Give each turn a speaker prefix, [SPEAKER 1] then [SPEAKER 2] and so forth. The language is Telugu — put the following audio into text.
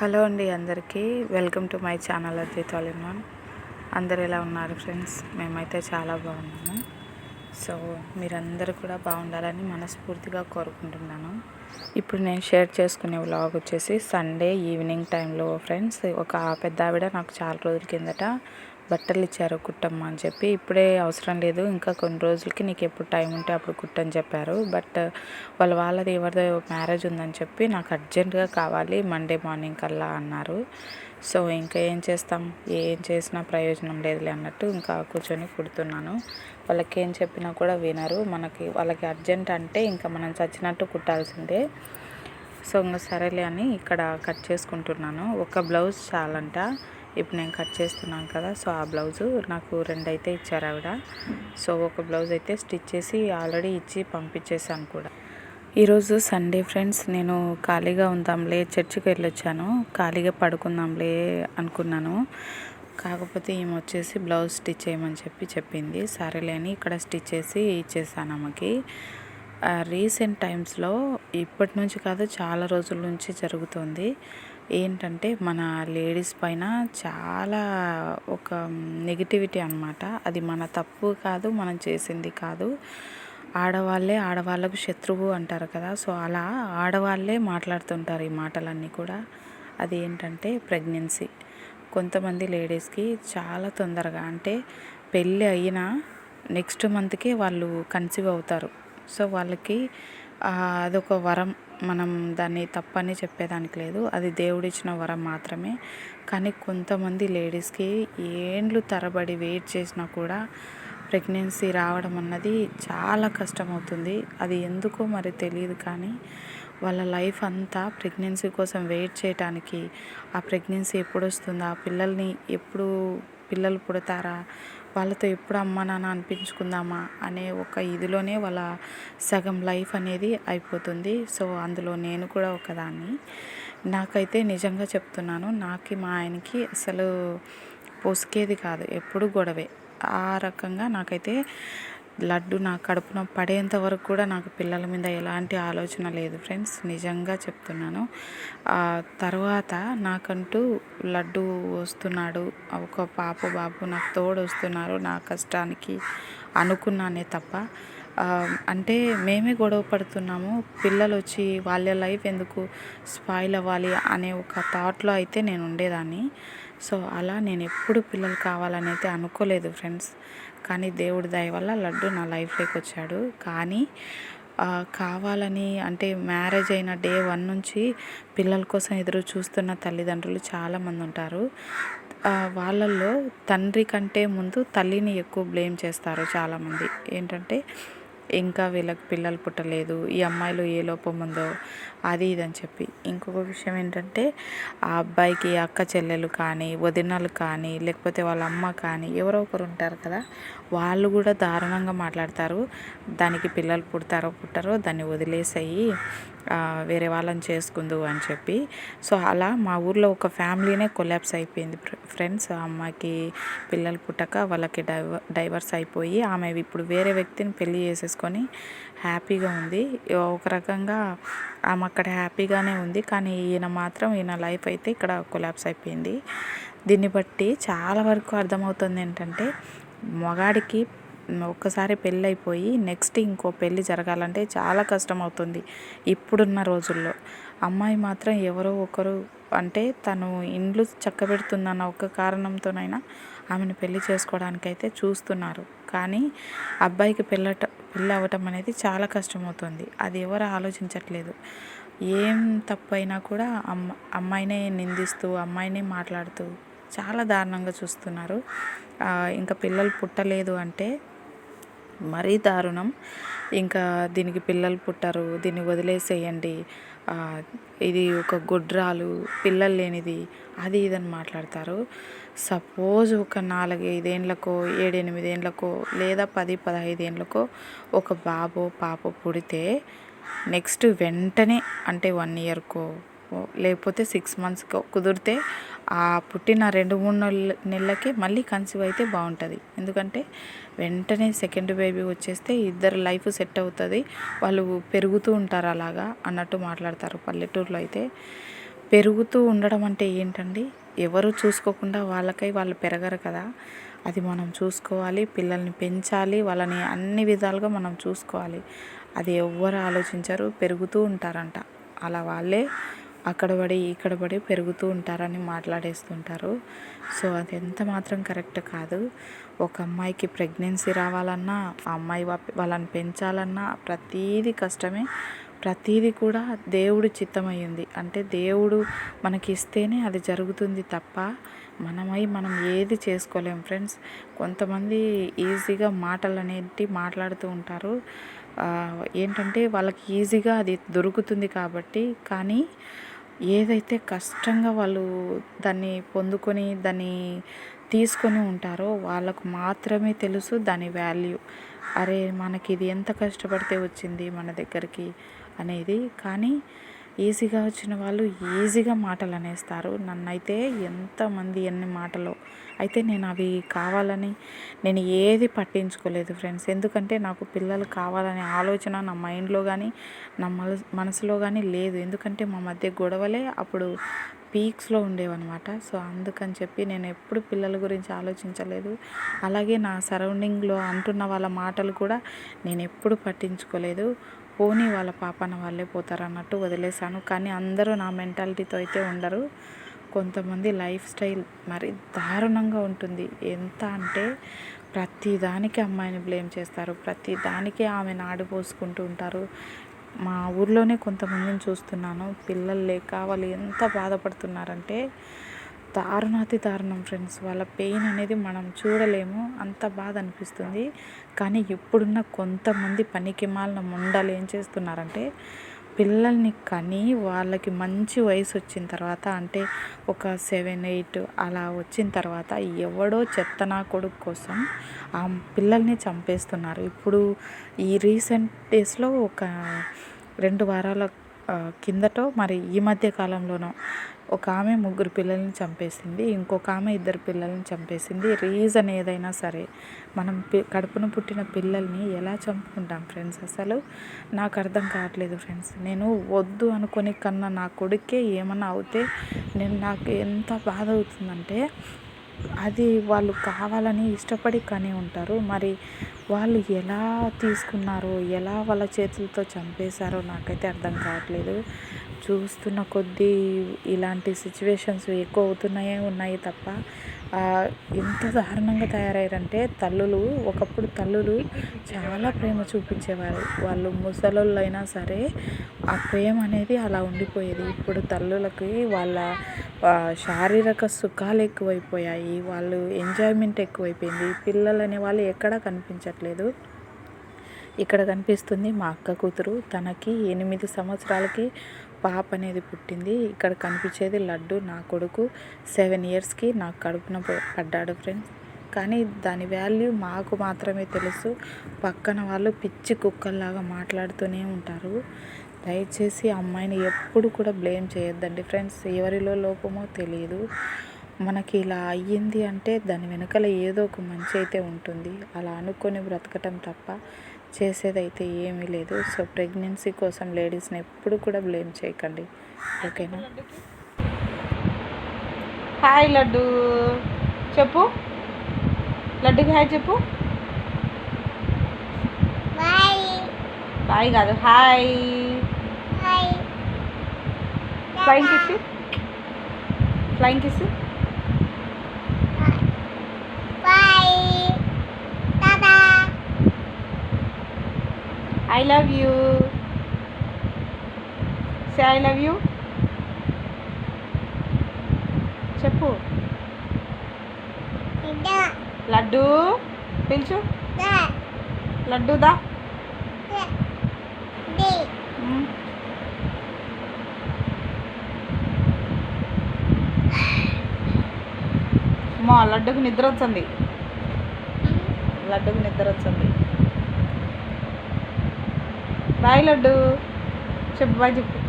[SPEAKER 1] హలో అండి అందరికీ. Welcome to my channel Advith all one అందరు ఎలా ఉన్నారు ఫ్రెండ్స్? మేమైతే చాలా బాగున్నాము. సో మీరందరూ కూడా బాగుండాలని మనస్ఫూర్తిగా కోరుకుంటున్నాను. ఇప్పుడు నేను షేర్ చేసుకునే వ్లాగ్ వచ్చేసి సండే ఈవినింగ్ టైంలో ఫ్రెండ్స్ ఒక పెద్ద ఆవిడ నాకు చాలా రోజుల కిందట బట్టలు ఇచ్చారు కుట్టమ్మ అని చెప్పి. ఇప్పుడే అవసరం లేదు. ఇంకా కొన్ని రోజులకి నీకు ఎప్పుడు టైం ఉంటే అప్పుడు కుట్టని చెప్పారు. బట్ వాళ్ళ వాళ్ళది ఎవరిదో మ్యారేజ్ ఉందని చెప్పి నాకు అర్జెంటుగా కావాలి మండే మార్నింగ్ కల్లా అన్నారు. సో ఇంకా ఏం చేస్తాం? ఏం చేసినా ప్రయోజనం లేదులే అన్నట్టు ఇంకా కూర్చొని కుడుతున్నాను. వాళ్ళకి ఏం చెప్పినా కూడా వినరు. మనకి వాళ్ళకి అర్జెంట్ అంటే ఇంకా మనం చచ్చినట్టు కుట్టాల్సిందే. సో ఇంకా సరేలే అని ఇక్కడ కట్ చేసుకుంటున్నాను. ఒక బ్లౌజ్ చాలంట. ఇప్పుడు నేను కట్ చేస్తున్నాను కదా సో ఆ బ్లౌజు నాకు రెండు అయితే ఇచ్చారు ఆవిడ. సో ఒక బ్లౌజ్ అయితే స్టిచ్ చేసి ఆల్రెడీ ఇచ్చి పంపించేశాను కూడా. ఈరోజు సండే ఫ్రెండ్స్ నేను ఖాళీగా ఉందాంలే చర్చికి వెళ్ళొచ్చాను. ఖాళీగా పడుకుందాంలే అనుకున్నాను. కాకపోతే ఈమె వచ్చేసి బ్లౌజ్ స్టిచ్ చేయమని చెప్పి చెప్పింది. సరేలేని ఇక్కడ స్టిచ్ చేసి ఇచ్చేసాను ఆమెకి. రీసెంట్ టైమ్స్లో ఇప్పటి నుంచి కాదు చాలా రోజుల నుంచి జరుగుతుంది. ఏంటంటే మన లేడీస్ పైన చాలా ఒక నెగిటివిటీ అనమాట అది మన తప్పు కాదు మనం చేసింది కాదు. ఆడవాళ్ళే ఆడవాళ్ళకు శత్రువు అంటారు కదా సో అలా ఆడవాళ్ళే మాట్లాడుతుంటారు ఈ మాటలన్నీ కూడా. అది ఏంటంటే ప్రెగ్నెన్సీ. కొంతమంది లేడీస్కి చాలా తొందరగా అంటే పెళ్ళి అయినా నెక్స్ట్ మంత్కే వాళ్ళు కన్సీవ్ అవుతారు. సో వాళ్ళకి అదొక వరం. మనం దాన్ని తప్పని చెప్పేదానికి లేదు. అది దేవుడిచ్చిన వరం మాత్రమే. కానీ కొంతమంది లేడీస్కి ఏండ్లు తరబడి వెయిట్ చేసినా కూడా ప్రెగ్నెన్సీ రావడం అన్నది చాలా కష్టమవుతుంది. అది ఎందుకో మరి తెలియదు కానీ వాళ్ళ లైఫ్ అంతా ప్రెగ్నెన్సీ కోసం వెయిట్ చేయడానికి ఆ ప్రెగ్నెన్సీ ఎప్పుడు వస్తుందా ఆ పిల్లల్ని ఎప్పుడు పిల్లలు పుడతారా వాళ్ళతో ఎప్పుడు అమ్మ నాన్న అనిపించుకుందామా అనే ఒక ఇదిలోనే వాళ్ళ సగం లైఫ్ అనేది అయిపోతుంది. సో అందులో నేను కూడా ఒకదాన్ని. నాకైతే నిజంగా చెప్తున్నాను నాకు మా ఆయనకి అసలు పొసికేది కాదు ఎప్పుడు గొడవే. ఆ రకంగా నాకైతే లడ్డు నా కడుపున పడేంత వరకు కూడా నాకు పిల్లల మీద ఎలాంటి ఆలోచన లేదు ఫ్రెండ్స్. నిజంగా చెప్తున్నాను. తర్వాత నాకంటూ లడ్డు వస్తున్నాడు. ఒక పాప బాబు నాకు తోడు వస్తున్నారు నా కష్టానికి అనుకున్నానే తప్ప. అంటే మేమే గొడవ పడుతున్నాము. పిల్లలు వచ్చి వాళ్ళ లైఫ్ ఎందుకు స్పాయిల్ అవ్వాలి అనే ఒక థాట్లో అయితే నేను ఉండేదాన్ని. సో అలా నేను ఎప్పుడు పిల్లలు కావాలని అయితే అనుకోలేదు ఫ్రెండ్స్. కానీ దేవుడి దయ వల్ల లడ్డు నా లైఫ్లోకి వచ్చాడు. కానీ కావాలని అంటే మ్యారేజ్ అయిన డే వన్ నుంచి పిల్లల కోసం ఎదురు చూస్తున్న తల్లిదండ్రులు చాలామంది ఉంటారు. వాళ్ళల్లో తండ్రి కంటే ముందు తల్లిని ఎక్కువ బ్లేమ్ చేస్తారు చాలామంది. ఏంటంటే ఇంకా వీళ్ళకి పిల్లలు పుట్టలేదు ఈ అమ్మాయిలో ఏ లోపం ఉందో అది ఇది అని చెప్పి. ఇంకొక విషయం ఏంటంటే ఆ అబ్బాయికి అక్క చెల్లెలు కానీ వదినలు కానీ లేకపోతే వాళ్ళ అమ్మ కానీ ఎవరో ఒకరు ఉంటారు కదా వాళ్ళు కూడా దారుణంగా మాట్లాడతారు. దానికి పిల్లలు పుడతారో పుట్టారో దాన్ని వదిలేసాయి వేరే వాళ్ళని చేసుకుందు అని చెప్పి. సో అలా మా ఊర్లో ఒక ఫ్యామిలీనే కొలాబ్స్ అయిపోయింది. ఫ్రెండ్స్ అమ్మాయికి పిల్లలు పుట్టక వాళ్ళకి డైవ డైవర్స్ అయిపోయి ఆమె ఇప్పుడు వేరే వ్యక్తిని పెళ్ళి చేసుకొని హ్యాపీగా ఉంది. ఒక రకంగా ఆమె అక్కడ హ్యాపీగానే ఉంది. కానీ ఈయన మాత్రం ఈయన లైఫ్ అయితే ఇక్కడ కొలాప్స్ అయిపోయింది. దీన్ని బట్టి చాలా వరకు అర్థమవుతుంది ఏంటంటే మగాడికి ఒక్కసారి పెళ్ళి అయిపోయి నెక్స్ట్ ఇంకో పెళ్ళి జరగాలంటే చాలా కష్టం అవుతుంది ఇప్పుడున్న రోజుల్లో. అమ్మాయి మాత్రం ఎవరో ఒకరు అంటే తను ఇండ్లు చక్కబెడుతుందన్న ఒక కారణంతోనైనా ఆమెను పెళ్ళి చేసుకోవడానికైతే చూస్తున్నారు. కానీ అబ్బాయికి పెళ్ళట పెళ్ళి అవ్వటం అనేది చాలా కష్టమవుతుంది. అది ఎవరు ఆలోచించట్లేదు. ఏం తప్పైనా కూడా అమ్మ అమ్మాయినే నిందిస్తూ అమ్మాయినే మాట్లాడుతూ చాలా దారుణంగా చూస్తున్నారు. ఇంకా పిల్లలు పుట్టలేదు అంటే మరీ దారుణం. ఇంకా దీనికి పిల్లలు పుట్టరు దీన్ని వదిలేసేయండి. ఇది ఒక గుడ్రాలు పిల్లలు లేనిది అది ఇదని మాట్లాడతారు. సపోజ్ ఒక నాలుగైదేండ్లకో ఏడెనిమిదేండ్లకో లేదా పది పదహైదేండ్లకో ఒక బాబో పాప పుడితే నెక్స్ట్ వెంటనే అంటే వన్ ఇయర్కో లేకపోతే సిక్స్ మంత్స్కో కుదిరితే ఆ పుట్టిన రెండు మూడు నెలల నెలలకే మళ్ళీ కన్సీవ్ అయితే బాగుంటుంది. ఎందుకంటే వెంటనే సెకండ్ బేబీ వచ్చేస్తే ఇద్దరు లైఫ్ సెట్ అవుతుంది. వాళ్ళు పెరుగుతూ ఉంటారు అలాగా అన్నట్టు మాట్లాడతారు పల్లెటూరులో అయితే. పెరుగుతూ ఉండడం అంటే ఏంటండి? ఎవరు చూసుకోకుండా వాళ్ళకై వాళ్ళు పెరగరు కదా. అది మనం చూసుకోవాలి పిల్లల్ని పెంచాలి వాళ్ళని అన్ని విధాలుగా మనం చూసుకోవాలి. అది ఎవ్వరు ఆలోచించరు పెరుగుతూ ఉంటారంట. అలా వాళ్ళే అక్కడ పడి ఇక్కడ పడి పెరుగుతూ ఉంటారని మాట్లాడేస్తుంటారు. సో అది ఎంత మాత్రం కరెక్ట్ కాదు. ఒక అమ్మాయికి ప్రెగ్నెన్సీ రావాలన్నా ఆ అమ్మాయి వాళ్ళని పెంచాలన్నా ప్రతీది కష్టమే. ప్రతీది కూడా దేవుడు చిత్తమయ్యింది. అంటే దేవుడు మనకి ఇస్తేనే అది జరుగుతుంది తప్ప మనమై మనం ఏది చేసుకోలేం ఫ్రెండ్స్. కొంతమంది ఈజీగా మాటలు అనేటి మాట్లాడుతూ ఉంటారు. ఏంటంటే వాళ్ళకి ఈజీగా అది దొరుకుతుంది కాబట్టి కానీ ఏదైతే కష్టంగా వాళ్ళు దాన్ని పొందుకొని దాన్ని తీసుకొని ఉంటారో వాళ్ళకు మాత్రమే తెలుసు దాని వాల్యూ. అరే మనకి ఇది ఎంత కష్టపడితే వచ్చింది మన దగ్గరికి. అనేది. కానీ ఈజీగా వచ్చిన వాళ్ళు ఈజీగా మాటలు అనేస్తారు నన్నైతే ఎంతమంది ఎన్ని మాటలు. అయితే నేను అవి కావాలని నేను ఏది పట్టించుకోలేదు ఫ్రెండ్స్. ఎందుకంటే నాకు పిల్లలు కావాలనే ఆలోచన నా మైండ్లో కానీ నా మనసులో కానీ లేదు. ఎందుకంటే మా మధ్య గొడవలే అప్పుడు పీక్స్లో ఉండేవన్నమాట. సో అందుకని చెప్పి నేను ఎప్పుడు పిల్లల గురించి ఆలోచించలేదు. అలాగే నా సరౌండింగ్లో అంటున్న వాళ్ళ మాటలు కూడా నేను ఎప్పుడు పట్టించుకోలేదు. పోనీ వాళ్ళ పాపన వాళ్ళే పోతారు అన్నట్టు వదిలేశాను. కానీ అందరూ నా మెంటాలిటీతో అయితే ఉండరు. కొంతమంది లైఫ్ స్టైల్ మరి దారుణంగా ఉంటుంది. ఎంత అంటే ప్రతిదానికి అమ్మాయిని బ్లేమ్ చేస్తారు. ప్రతి దానికి ఆమెను ఆడిపోసుకుంటూ ఉంటారు. మా ఊర్లోనే కొంతమందిని చూస్తున్నాను. పిల్లలు లేక వాళ్ళు ఎంత బాధపడుతున్నారంటే దారుణాతి దారుణం ఫ్రెండ్స్. వాళ్ళ పెయిన్ అనేది మనం చూడలేము. అంత బాధ అనిపిస్తుంది. కానీ ఇప్పుడున్న కొంతమంది పనికి మాలిన ముండలు ఏం చేస్తున్నారంటే పిల్లల్ని కని వాళ్ళకి మంచి వయసు వచ్చిన తర్వాత అంటే ఒక సెవెన్ ఎయిట్ అలా వచ్చిన తర్వాత ఎవడో చెత్తనా కొడుకు కోసం ఆ పిల్లల్ని చంపేస్తున్నారు. ఇప్పుడు ఈ రీసెంట్ డేస్లో ఒక రెండు వారాల కిందటో మరి ఈ మధ్య కాలంలోనో ఒక ఆమె ముగ్గురు పిల్లల్ని చంపేసింది ఇంకొక ఆమె ఇద్దరు పిల్లల్ని చంపేసింది. రీజన్ ఏదైనా సరే మనం కడుపున పుట్టిన పిల్లల్ని ఎలా చంపుకుంటాం ఫ్రెండ్స్? అసలు నాకు అర్థం కావట్లేదు ఫ్రెండ్స్. నేను వద్దు అనుకుని కన్నా నా కొడుకే ఏమన్నా అవుతే నేను నాకు ఎంత బాధ అవుతుందంటే అది వాళ్ళు కావాలని ఇష్టపడి కానీ ఉంటారు. మరి వాళ్ళు ఎలా తీసుకున్నారో ఎలా వాళ్ళ చేతులతో చంపేశారో నాకైతే అర్థం కావట్లేదు. చూస్తున్న కొద్దీ ఇలాంటి సిచ్యువేషన్స్ ఎక్కువ అవుతున్నాయే ఉన్నాయి తప్ప ఎంత దారుణంగా తయారయ్యారంటే తల్లులు ఒకప్పుడు తల్లులు చాలా ప్రేమ చూపించేవారు. వాళ్ళు ముసలోళ్ళు అయినా సరే ఆ ప్రేమ అనేది అలా ఉండిపోయేది. ఇప్పుడు తల్లులకి వాళ్ళ శారీరక సుఖాలు ఎక్కువైపోయాయి. వాళ్ళు ఎంజాయ్మెంట్ ఎక్కువైపోయింది. పిల్లలు అనే వాళ్ళు ఎక్కడా కనిపించట్లేదు. ఇక్కడ కనిపిస్తుంది మా అక్క కూతురు. తనకి ఎనిమిది సంవత్సరాలకి పాప అనేది పుట్టింది. ఇక్కడ కనిపించేది లడ్డు నా కొడుకు. సెవెన్ ఇయర్స్కి నాకు కడుపున పడ్డాడు ఫ్రెండ్స్. కానీ దాని వాల్యూ మాకు మాత్రమే తెలుసు. పక్కన వాళ్ళు పిచ్చి కుక్కల్లాగా మాట్లాడుతూనే ఉంటారు. దయచేసి అమ్మాయిని ఎప్పుడు కూడా బ్లేమ్ చేయొద్దండి ఫ్రెండ్స్. ఎవరిలో లోపమో తెలియదు మనకి ఇలా అయ్యింది అంటే దాని వెనకాల ఏదో ఒక మంచి అయితే ఉంటుంది. అలా అనుకొని బ్రతకటం తప్ప చేసేదైతే ఏమీ లేదు. సో ప్రెగ్నెన్సీ కోసం లేడీస్ని ఎప్పుడు కూడా బ్లేమ్ చేయకండి. ఓకేనా?
[SPEAKER 2] హాయ్ లడ్డు. చెప్పు. లడ్డుకి హాయ్ చెప్పు. బాయ్. కాదు hi. Flying kiss flying kiss I love you say I love you చెప్పు. లడ్డు. పిలుచు. లడ్డు దా. మా. లడ్డుకు నిద్ర వచ్చింది లడ్డుకు నిద్ర వచ్చింది బాయ్ లడ్డు. చెప్పు బాయ్ చెప్పు.